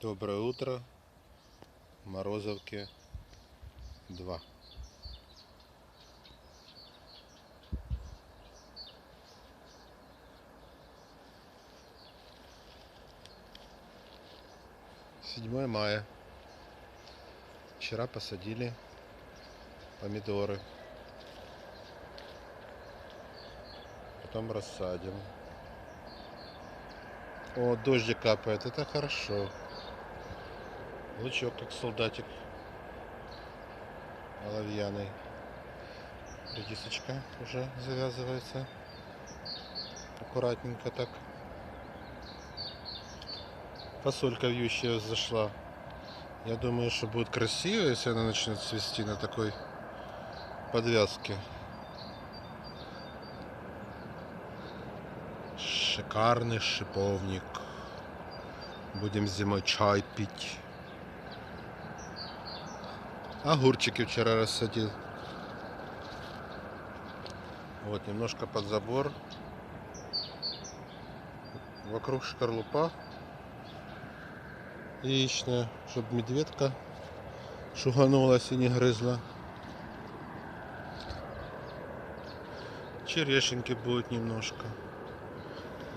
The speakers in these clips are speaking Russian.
Доброе утро. Морозовке 2. Седьмое мая. Вчера посадили помидоры. Потом рассадим. О, дождик капает, это хорошо. Лучок как солдатик. Оловьяный. Редисочка уже завязывается. Аккуратненько так. Фасолька вьющая зашла. Я думаю, что будет красиво, если она начнет цвести на такой подвязке. Шикарный шиповник. Будем зимой чай пить. Огурчики вчера рассадил. Вот, немножко под забор. Вокруг шкарлупа. Яичная, чтобы медведка шуганулась и не грызла. Черешеньки будет немножко.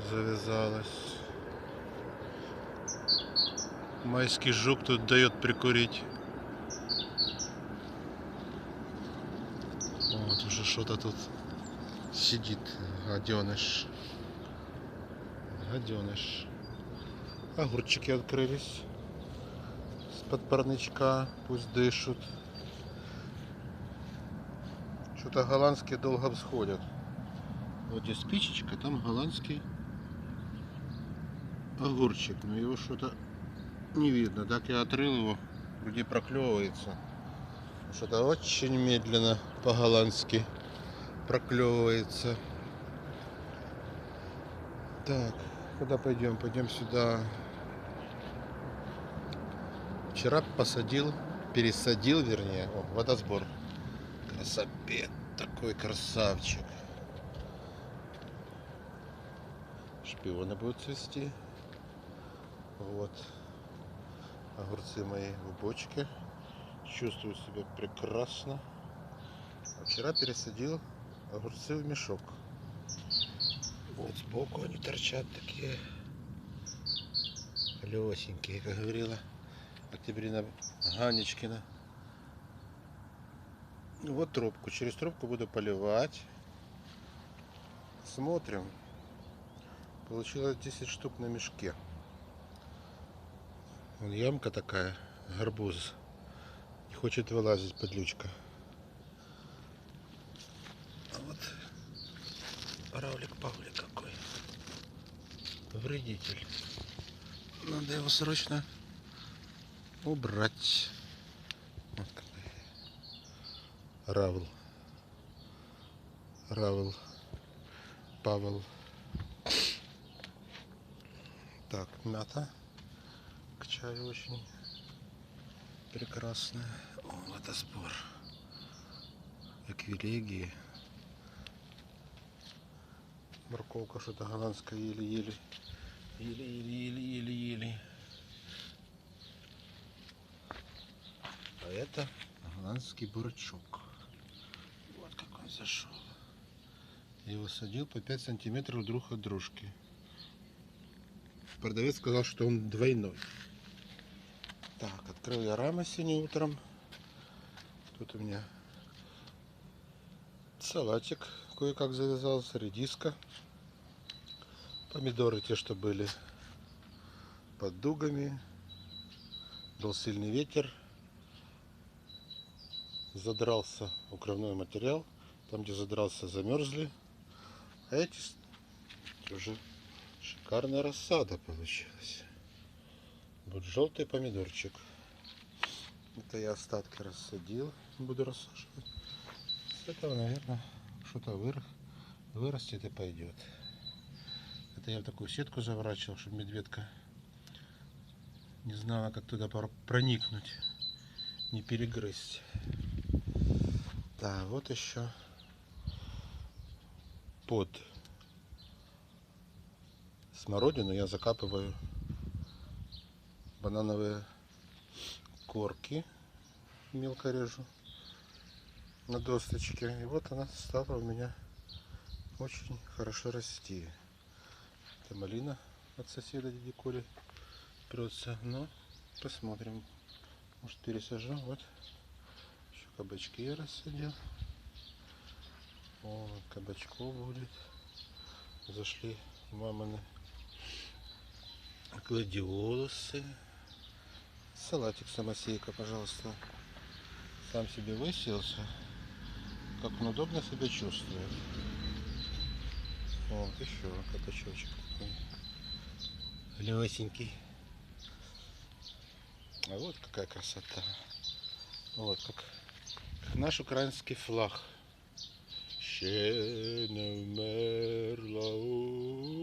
Завязалась. Майский жук тут дает прикурить. Вот уже что-то тут сидит, гаденыш. Гаденыш. Огурчики открылись. С-под парничка пусть дышат. Что-то голландские долго всходят. Вот здесь спичечка, там голландский огурчик. Но его что-то не видно. Так я отрыл его, вроде проклевывается. Что-то очень медленно по-голландски проклевывается. Так, куда пойдем? Пойдем сюда. Вчера посадил, пересадил, вернее, о, водосбор. Красопед, такой красавчик. Шпионы будут цвести. Вот. Огурцы мои в бочке. Чувствую себя прекрасно. А вчера пересадил огурцы в мешок. Вот сбоку они торчат такие лесенькие, как говорила Октябрина Ганечкина. Вот трубку. Через трубку буду поливать. Смотрим. Получилось 10 штук на мешке. Вон ямка такая, гарбуз. Не хочет вылазить подлючка. А вот Павлик-павлик какой. Вредитель. Надо его срочно убрать. Вот какой. Равл. Равл. Павел. Так, мята к чаю очень прекрасная. О, водосбор. Эквилегии. Морковка что-то голландская еле-еле. Еле-еле-еле-еле-еле. А это голландский бурачок. Вот как он зашел. Я его садил по 5 сантиметров друг от дружки. Продавец сказал, что он двойной. Так, открыл я рамы сегодня утром. Тут у меня салатик кое-как завязался, редиска. Помидоры те, что были под дугами. Был сильный ветер. Задрался укрывной материал. Там, где задрался, замерзли. А эти уже шикарная рассада получилась. Вот желтый помидорчик. Это я остатки рассадил. Буду рассаживать. С этого, наверное, что-то выр- вырастет и пойдет. Это я в такую сетку заворачивал, чтобы медведка не знала, как туда проникнуть, не перегрызть. Да, вот еще под смородину я закапываю банановые корки мелко режу на досточке. И вот она стала у меня очень хорошо расти. Это малина от соседа дяди Коли прется. Но посмотрим. Может пересажу. Вот еще кабачки я рассадил. О, кабачков будет. Зашли мамины гладиолусы. Салатик самосейка, пожалуйста. Сам себе выселся. Как он удобно себя чувствует. Вот еще кабачочек такой. Лесенький. А вот какая красота. Вот как, как наш украинский флаг. Ще не вмерла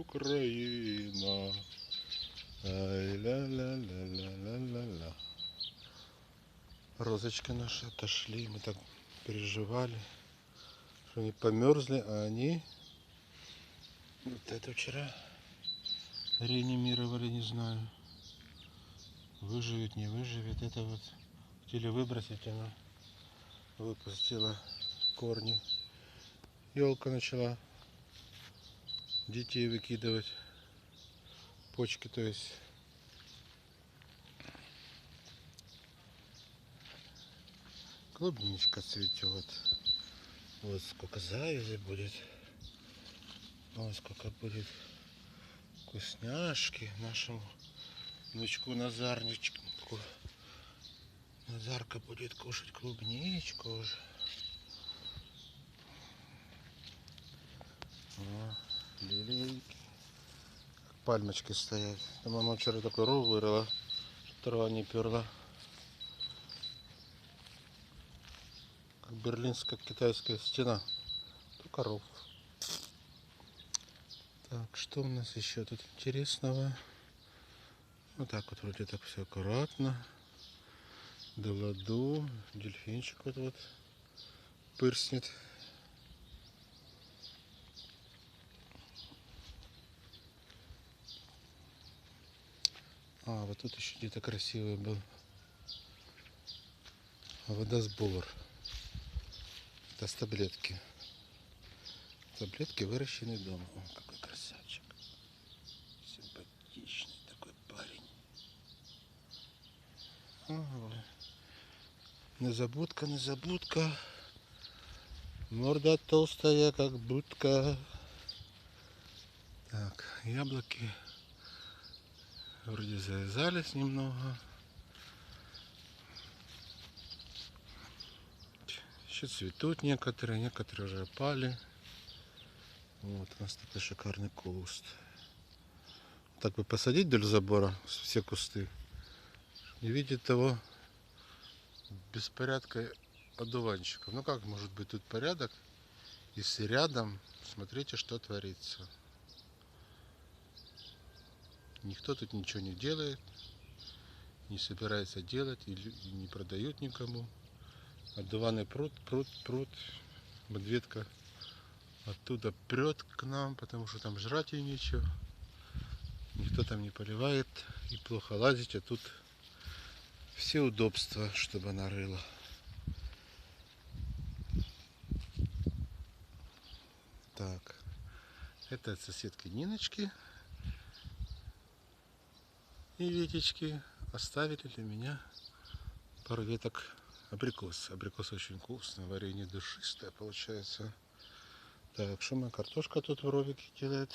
Україна. Ай ля ля ля ля ля ля ля Розочки наши отошли, мы так переживали, они померзли, а они вот это вчера реанимировали, не знаю. Выживет, не выживет. Это вот хотели выбросить, она выпустила корни. Елка начала детей выкидывать. Почки, то есть. Клубничка цветет. Вот сколько завязи будет. Вот сколько будет вкусняшки нашему внучку Назарничку. Назарка будет кушать клубничку уже. О, лилейки. Пальмочки стоят. Мама вчера такой ров вырыла, трава не перла. Как берлинская китайская стена. Только ров. Так, что у нас еще тут интересного? Вот так вот вроде так все аккуратно. До ладу. Дельфинчик вот вот пырснет. А, вот тут еще где-то красивый был. Водосбор. Это с таблетки. Таблетки выращенный дома. О, какой красавчик. Симпатичный такой парень. Ага. Незабудка, незабудка. Морда толстая, как будка. Так, яблоки вроде завязались немного. Еще цветут некоторые, некоторые уже опали. Вот у нас такой шикарный куст. Так бы посадить вдоль забора все кусты. Не видеть того беспорядка одуванчиков. Ну как может быть тут порядок, если рядом, смотрите, что творится. Никто тут ничего не делает, не собирается делать и не продают никому. Одуваны пруд, пруд, пруд. Медведка оттуда прет к нам, потому что там жрать ей нечего. Никто там не поливает и плохо лазить, а тут все удобства, чтобы она рыла. Так, это от соседки Ниночки и Витечки оставили для меня пару веток абрикос. Абрикос очень вкусный, варенье душистое получается. Так, что моя картошка тут в ровике делает?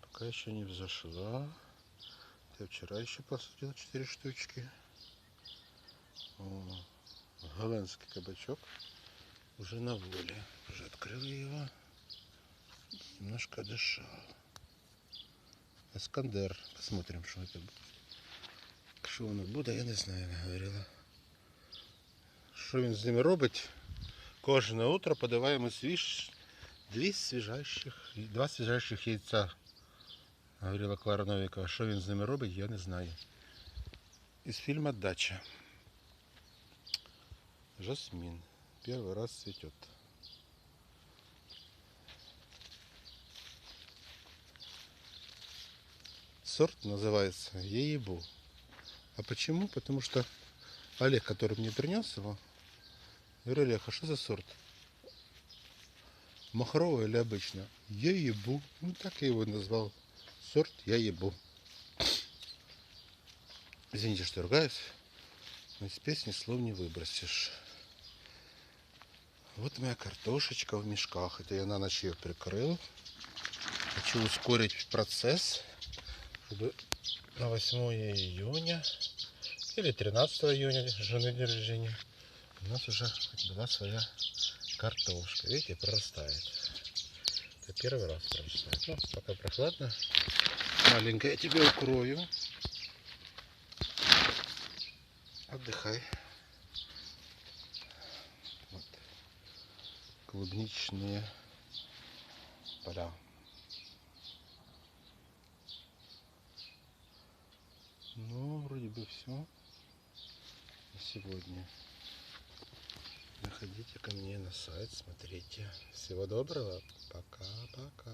Пока еще не взошла. Я вчера еще посадил 4 штучки. О, голландский кабачок уже на воле. Уже открыл его. Немножко дышал. Искандер. Посмотрим, что это будет. Що воно буде, я не знаю, говорила Що він з ними робить? Кожне утро подаваємо свіж... дві свіжайших, два свіжайших яйця. Говорила Клара Новікова. Що він з ними робить, я не знаю. Із фільму Дача. Жасмин. Первый раз цветет. Сорт называется Еебу. А почему? Потому что Олег, который мне принес его, говорю, Олег, а что за сорт? Махровый или обычно? Я ебу. Ну так я его назвал. Сорт я ебу. Извините, что ругаюсь. Но из песни слов не выбросишь. Вот моя картошечка в мешках. Это я на ночь ее прикрыл. Хочу ускорить процесс, чтобы на 8 июня или 13 июня, жены день рождения, у нас уже была своя картошка. Видите, прорастает. Это первый раз прорастает. Ну, пока прохладно. Маленькая, я тебя укрою. Отдыхай. Вот. Клубничные поля. Ну, вроде бы все на сегодня. Заходите ко мне на сайт, смотрите. Всего доброго. Пока-пока.